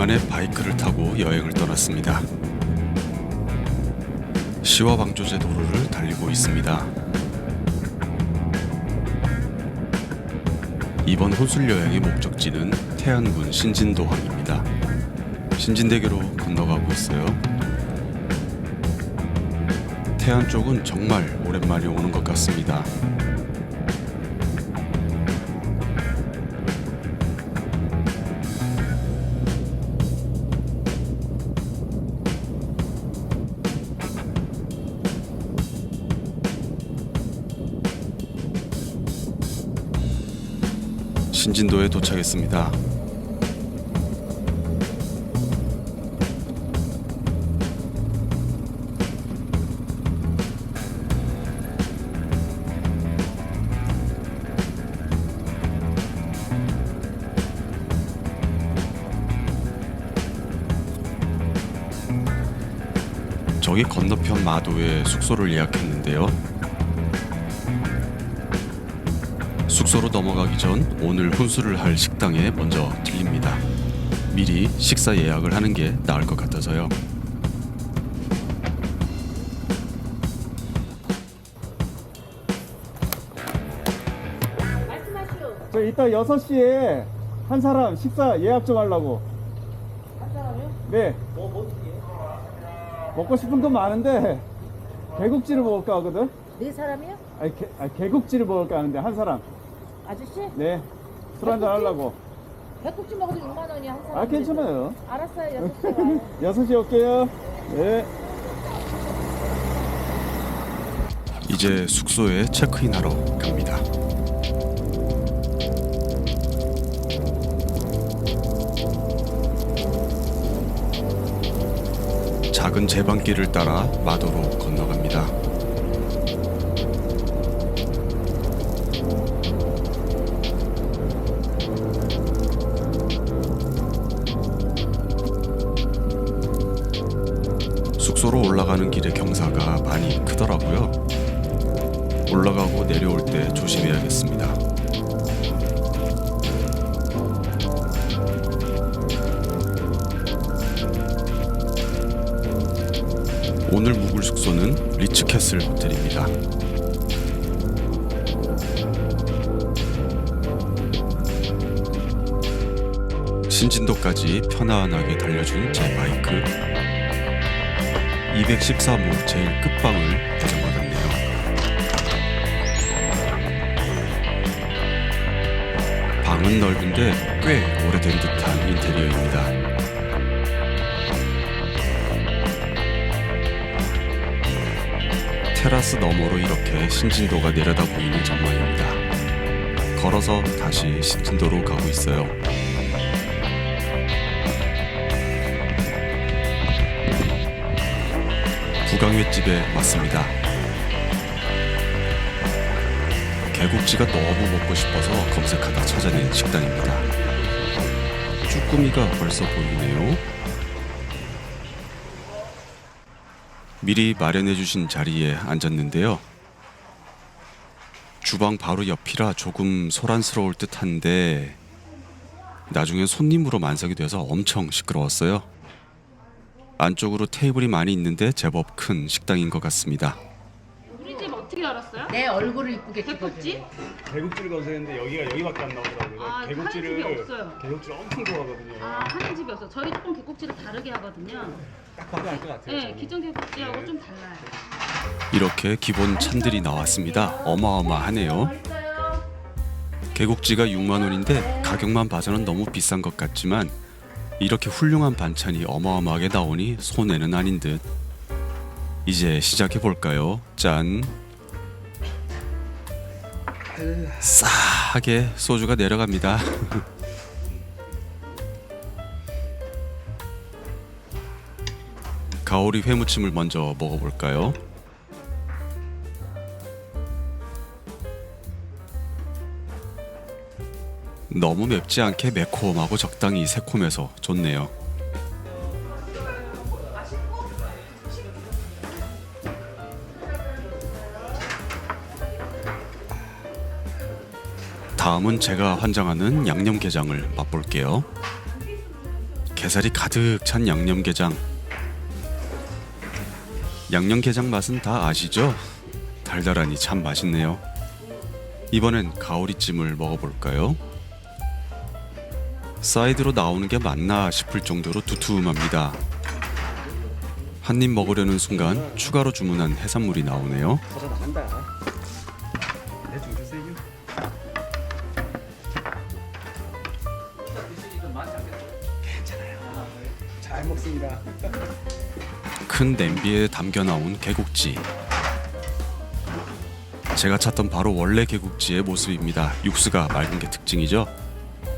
오랜만에 바이크를 타고 여행을 떠났습니다. 시와 방조제 도로를 달리고 있습니다. 이번 혼술 여행의 목적지는 태안군 신진도항입니다. 신진대교로 건너가고 있어요. 태안 쪽은 정말 오랜만에 오는 것 같습니다. 신진도에 도착했습니다. 저기 건너편 마도에 숙소를 예약했는데요. 숙소로 넘어가기 전 오늘 혼술을 할 식당에 먼저 들립니다. 미리 식사 예약을 하는 게 나을 것 같아서요. 저 이따 6시에 한 사람 식사 예약 좀 하려고. 한 사람이요? 네. 뭐, 뭐, 먹고 싶은 건 많은데 개국지를 먹을까 하거든? 네 사람이요? 아니, 개, 아니 개국지를 먹을까 하는데 한 사람. 아저씨? 네. 술 한잔 하려고. 백국지 먹어도 6만 원이 한 사람. 아, 괜찮아요. 알았어요. 6시에 와요. 6시 올게요. 네. 이제 숙소에 체크인하러 갑니다. 작은 제방길을 따라 마도로 건너갑니다. 묵을 숙소는 리츠캐슬 호텔입니다. 신진도까지 편안하게 달려준 제 바이크 213호 제일 끝방을 고정받았네요. 방은 넓은데 꽤 오래된 듯한 인테리어입니다. 테라스 너머로 이렇게 신진도가 내려다 보이는 전망입니다. 걸어서 다시 신진도로 가고 있어요. 구강횟집에 왔습니다. 개국지가 너무 먹고 싶어서 검색하다 찾아낸 식당입니다. 쭈꾸미가 벌써 보이네요. 미리 마련해 주신 자리에 앉았는데요. 주방 바로 옆이라 조금 소란스러울 듯한데 나중에 손님으로 만석이 돼서 엄청 시끄러웠어요. 안쪽으로 테이블이 많이 있는데 제법 큰 식당인 것 같습니다. 우리 집 어떻게 알았어요? 내 얼굴을 이쁘게 개국지? 개국지를 검색했는데 여기가 여기밖에 안 나오더라고요. 아, 하는 집이 없어요. 개국지를 엄청 좋아하거든요. 아 하는 집이 없어. 저희 조금 개국지를 다르게 하거든요. 딱 봐도 알 것 같아요. 네, 기존 개국지하고 좀 달라요. 이렇게 기본 찬들이 나왔습니다. 어마어마하네요. 맛있어요. 개국지가 6만 원인데 가격만 봐서는 너무 비싼 것 같지만 이렇게 훌륭한 반찬이 어마어마하게 나오니 손해는 아닌 듯. 이제 시작해 볼까요? 짠. 싸하게 소주가 내려갑니다. 가오리 회무침을 먼저 먹어볼까요? 너무 맵지 않게 매콤하고 적당히 새콤해서 좋네요. 다음은 제가 환장하는 양념게장을 맛볼게요. 게살이 가득 찬 양념게장. 양념게장 맛은 다 아시죠? 달달하니 참 맛있네요. 이번엔 가오리찜을 먹어볼까요? 사이드로 나오는 게 맞나 싶을 정도로 두툼합니다. 한 입 먹으려는 순간 추가로 주문한 해산물이 나오네요. 잘 먹습니다. 큰 냄비에 담겨 나온 개국지. 제가 찾던 바로 원래 개국지의 모습입니다. 육수가 맑은 게 특징이죠.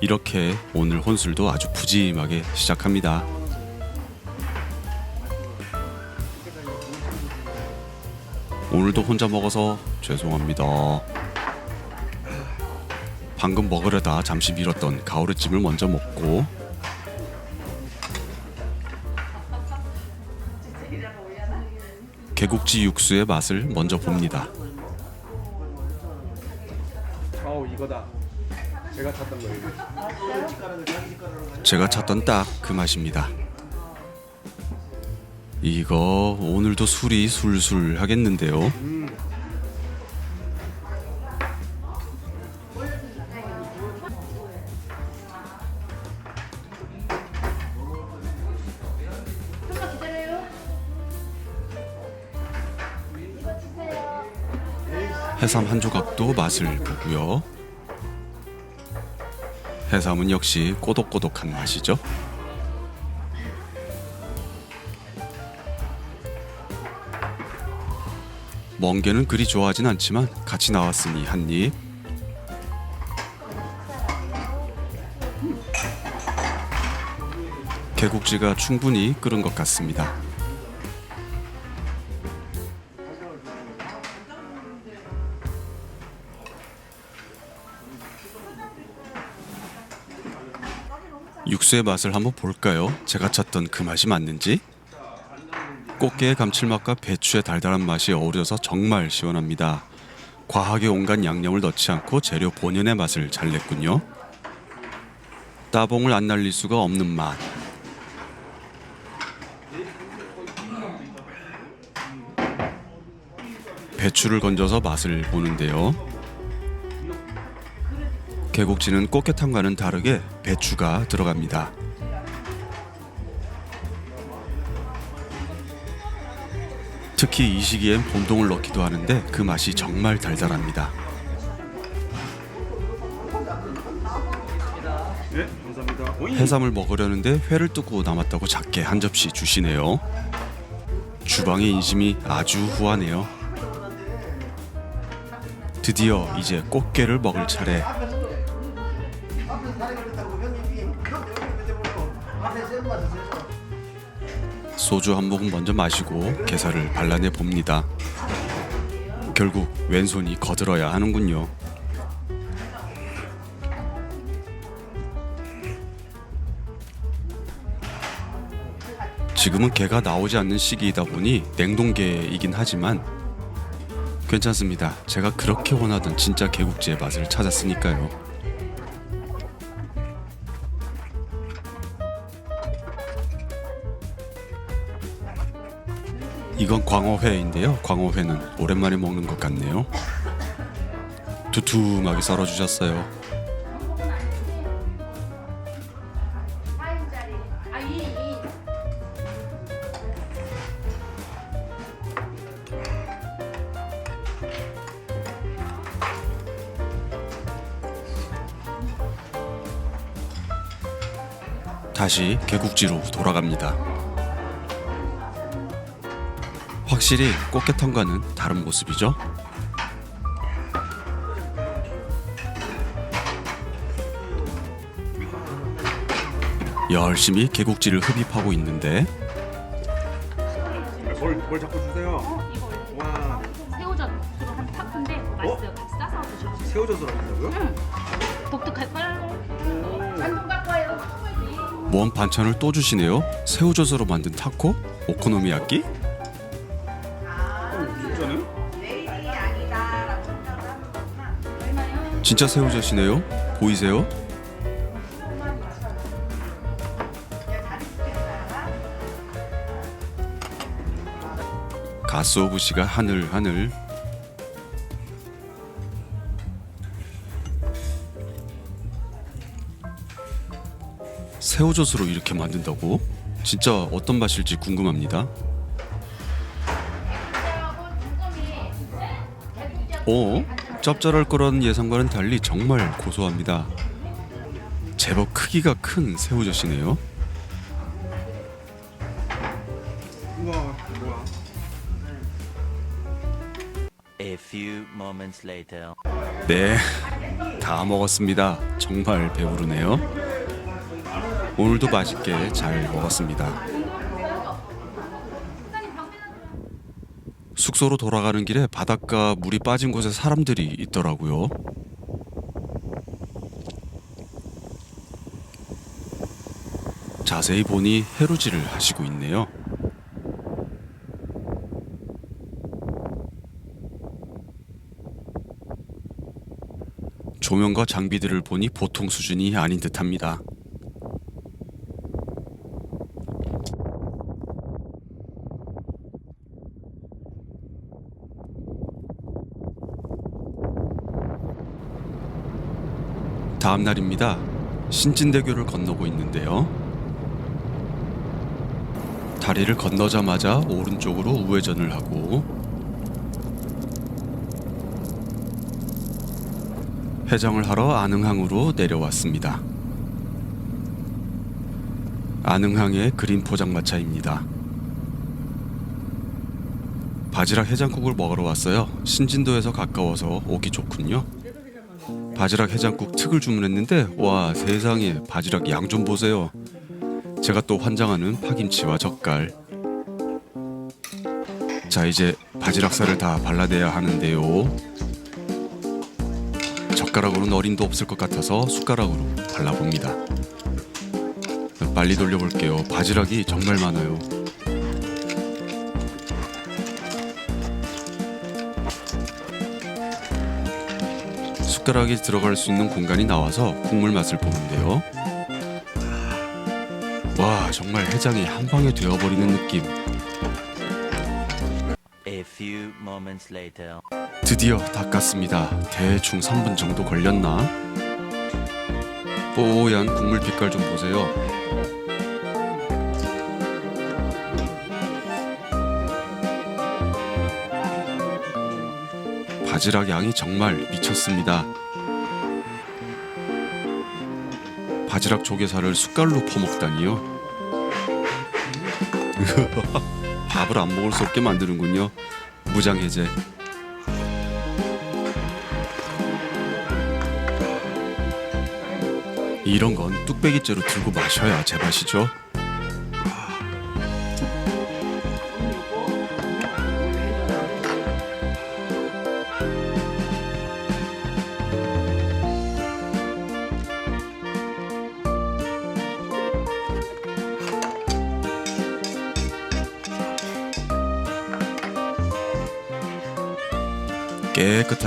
이렇게 오늘 혼술도 아주 푸짐하게 시작합니다. 오늘도 혼자 먹어서 죄송합니다. 방금 먹으려다 잠시 미뤘던 가오르찜을 먼저 먹고 개국지 육수의 맛을 먼저 봅니다. 어우 이거다. 제가 찾던 거예요. 제가 찾던 딱 그 맛입니다. 이거 오늘도 술이 술술 하겠는데요. 해삼 한 조각도 맛을 보고요. 해삼은 역시 꼬독꼬독한 맛이죠. 멍게는 그리 좋아하진 않지만 같이 나왔으니 한 입. 개국지가 충분히 끓은 것 같습니다. 육수의 맛을 한번 볼까요? 제가 찾던 그 맛이 맞는지? 꽃게의 감칠맛과 배추의 달달한 맛이 어우러서 정말 시원합니다. 과하게 온갖 양념을 넣지 않고 재료 본연의 맛을 잘 냈군요. 따봉을 안 날릴 수가 없는 맛. 배추를 건져서 맛을 보는데요. 개국지는 꽃게탕과는 다르게 배추가 들어갑니다. 특히 이 시기엔 봄동을 넣기도 하는데 그 맛이 정말 달달합니다. 네. 해삼을 먹으려는데 회를 뜨고 남았다고 작게 한 접시 주시네요. 주방의 인심이 아주 후하네요. 드디어 이제 꽃게를 먹을 차례. 소주 한 모금 먼저 마시고 게살을 발라내 봅니다. 결국 왼손이 거들어야 하는군요. 지금은 게가 나오지 않는 시기이다 보니 냉동게이긴 하지만 괜찮습니다. 제가 그렇게 원하던 진짜 개국지의 맛을 찾았으니까요. 이건 광어회인데요. 광어회는 오랜만에 먹는 것 같네요. 두툼하게 썰어주셨어요. 다시 개국지로 돌아갑니다. 확실히 꽃게탕과는 다른 모습이죠. 열심히 개국지를 흡입하고 있는데 뭘, 뭘 자꾸 주세요? 이거 와, 새우젓으로 한 파인데 맛있어요. 같이 싸서 드셔보세요. 새우젓으로 한다고요? 독특할걸? 뭔 반찬을 또 주시네요. 새우젓으로 만든 타코, 오코노미야끼. 진짜 새우젓이네요. 보이세요? 가스오브시가 하늘 하늘 새우젓으로 이렇게 만든다고? 진짜 어떤 맛일지 궁금합니다. 어? 짭짤할 거라는 예상과는 달리 정말 고소합니다. 제법 크기가 큰 새우젓이네요. A few moments later. 네, 다 먹었습니다. 정말 배부르네요. 오늘도 맛있게 잘 먹었습니다. 숙소로 돌아가는 길에 바닷가 물이 빠진 곳에 사람들이 있더라고요. 자세히 보니 해루질을 하시고 있네요. 조명과 장비들을 보니 보통 수준이 아닌 듯합니다. 다음 날입니다. 신진대교를 건너고 있는데요. 다리를 건너자마자 오른쪽으로 우회전을 하고 해정을 하러 안흥항으로 내려왔습니다. 안흥항의 그린 포장마차입니다. 바지락 해장국을 먹으러 왔어요. 신진도에서 가까워서 오기 좋군요. 바지락 해장국 특을 주문했는데 와 세상에 바지락 양 좀 보세요. 제가 또 환장하는 파김치와 젓갈. 자 이제 바지락살을 다 발라내야 하는데요. 젓가락으로는 어림도 없을 것 같아서 숟가락으로 발라봅니다. 빨리 돌려볼게요. 바지락이 정말 많아요. 숟가락이 들어갈 수 있는 공간이 나와서 국물 맛을 보는데요. 와 정말 해장이 한 방에 되어버리는 느낌. A few moments later. 드디어 닦았습니다. 대충 3분 정도 걸렸나? 뽀얀 국물 빛깔 좀 보세요. 바지락 양이 정말 미쳤습니다. 바지락 조개살을 숟갈로 퍼먹다니요. 밥을 안 먹을 수 없게 만드는군요. 무장해제. 이런 건 뚝배기째로 들고 마셔야 제맛이죠.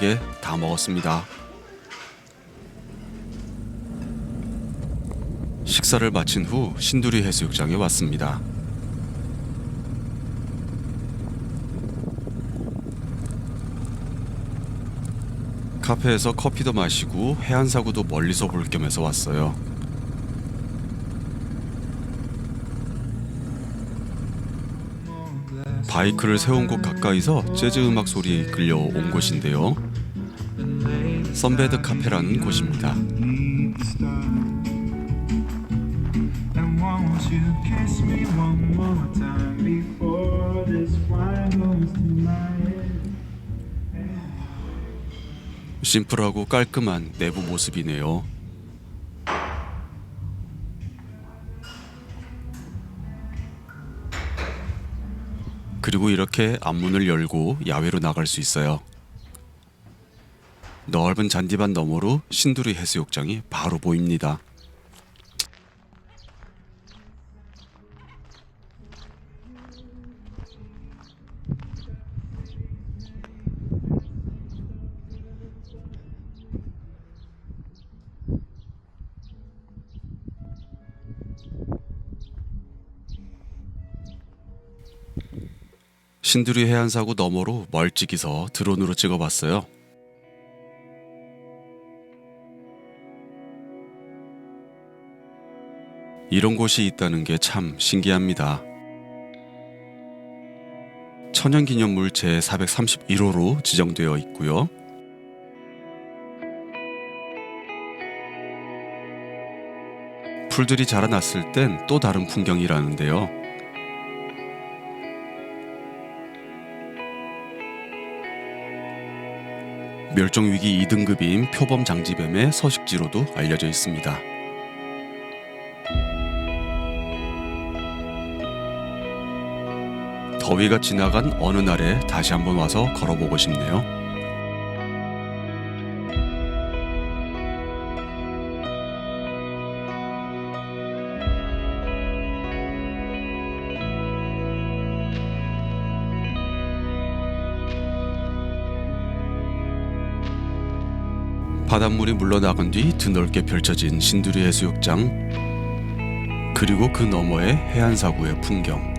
깨끗하게 다 먹었습니다. 식사를 마친 후 신두리 해수욕장에 왔습니다. 카페에서 커피도 마시고 해안사구도 멀리서 볼 겸해서 왔어요. 바이크를 세운 곳 가까이서 재즈 음악 소리에 이끌려 온 곳인데요. 선베드 카페라는 곳입니다. 심플하고 깔끔한 내부 모습이네요. 그리고 이렇게 앞문을 열고 야외로 나갈 수 있어요. 넓은 잔디밭 너머로 신두리 해수욕장이 바로 보입니다. 신두리 해안사고 너머로 멀찍이서 드론으로 찍어봤어요. 이런 곳이 있다는 게 참 신기합니다. 천연기념물 제431호로 지정되어 있고요. 풀들이 자라났을 땐 또 다른 풍경이라는데요. 멸종위기 2등급인 표범 장지뱀의 서식지로도 알려져 있습니다. 더위가 지나간 어느 날에 다시 한번 와서 걸어보고 싶네요. 바닷물이 물러나간 뒤 드넓게 펼쳐진 신두리 해수욕장 그리고 그 너머의 해안사구의 풍경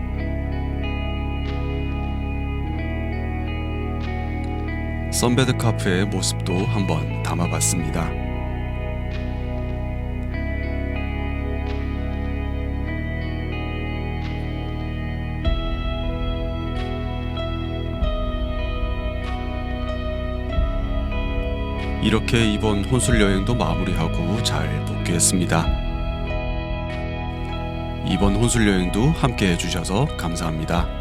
선베드 카페의 모습도 한번 담아봤습니다. 이렇게 이번 혼술 여행도 마무리하고 잘 복귀했습니다. 이번 혼술 여행도 함께 해주셔서 감사합니다.